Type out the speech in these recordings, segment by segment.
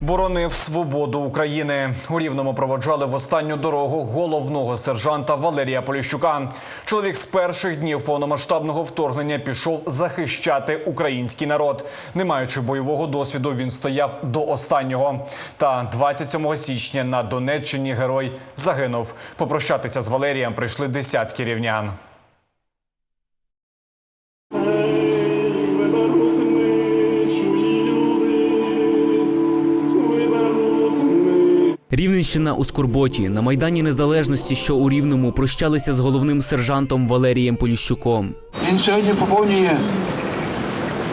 Боронив свободу України. У Рівному проводжали в останню дорогу головного сержанта Валерія Поліщука. Чоловік з перших днів повномасштабного вторгнення пішов захищати український народ. Не маючи бойового досвіду, він стояв до останнього. Та 27 січня на Донеччині герой загинув. Попрощатися з Валерієм прийшли десятки рівнян. Рівненщина у Скорботі на майдані Незалежності, що у Рівному прощалися з головним сержантом Валерієм Поліщуком. Він сьогодні поповнює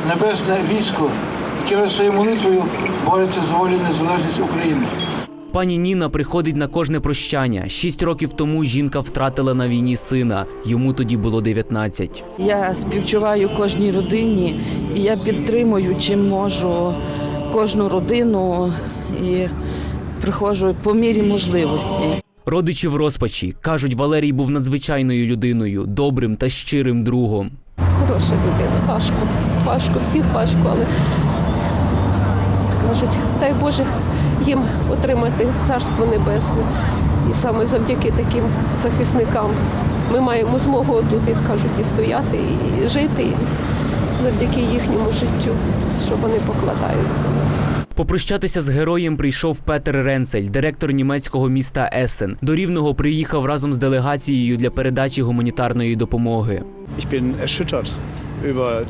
небесне військо, яке своєю молитвою бореться за волю незалежність України. Пані Ніна приходить на кожне прощання. Шість років тому жінка втратила на війні сина. Йому тоді було 19. Я співчуваю кожній родині, і я підтримую, чим можу кожну родину і приходжу по мірі можливості. Родичі в розпачі кажуть, Валерій був надзвичайною людиною, добрим та щирим другом. хороша людина. Важко, важко, всіх важко, але кажуть, дай Боже їм отримати царство небесне. І саме завдяки таким захисникам ми маємо змогу тут, як кажуть, і стояти, і жити, завдяки їхньому життю, що вони покладаються в нас. Попрощатися з героєм прийшов Петер Ренцель, директор німецького міста Есен. До Рівного приїхав разом з делегацією для передачі гуманітарної допомоги. Ich bin erschüttert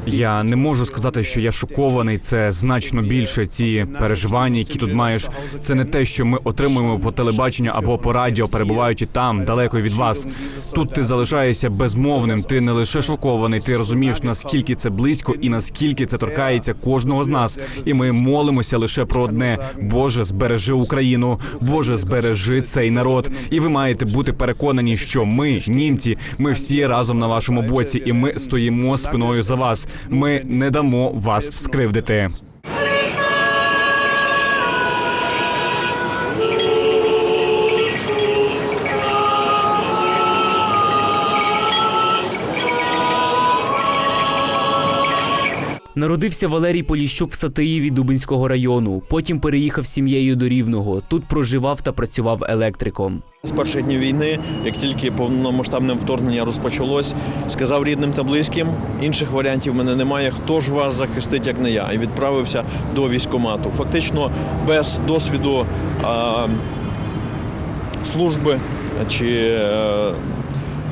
Я не можу сказати, що я шокований. Це значно більше. Ці переживання, які тут маєш. Це не те, що ми отримуємо по телебаченню або по радіо, перебуваючи там, далеко від вас. Тут ти залишаєшся безмовним. Ти не лише шокований, ти розумієш наскільки це близько і наскільки це торкається кожного з нас. І ми молимося лише про одне: Боже, збережи Україну, Боже, збережи цей народ. І ви маєте бути переконані, що ми, німці, ми всі разом на вашому боці, і ми стоїмо спиною за вас. Ми не дамо вас скривдити. Народився Валерій Поліщук в Сатиїві Дубинського району. Потім переїхав сім'єю до Рівного. Тут проживав та працював електриком. З перших днів війни, як тільки повномасштабне вторгнення розпочалось, сказав рідним та близьким, інших варіантів в мене немає. Хто ж вас захистить, як не я? І відправився до військкомату. Фактично без досвіду а, служби чи е,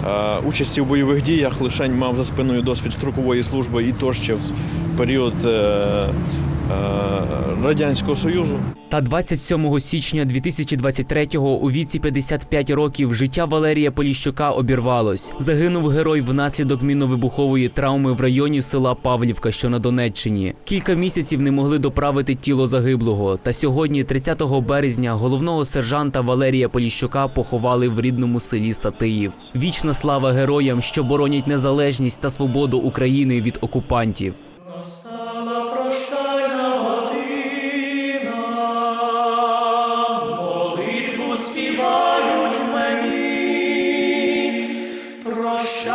е, участі в бойових діях лише мав за спиною досвід строкової служби і то ще період е, е, Радянського Союзу. Та 27 січня 2023-го у віці 55 років життя Валерія Поліщука обірвалось. Загинув герой внаслідок мінно-вибухової травми в районі села Павлівка, що на Донеччині. Кілька місяців не могли доправити тіло загиблого. Та сьогодні, 30 березня, головного сержанта Валерія Поліщука поховали в рідному селі Сатиїв. Вічна слава героям, що боронять незалежність та свободу України від окупантів.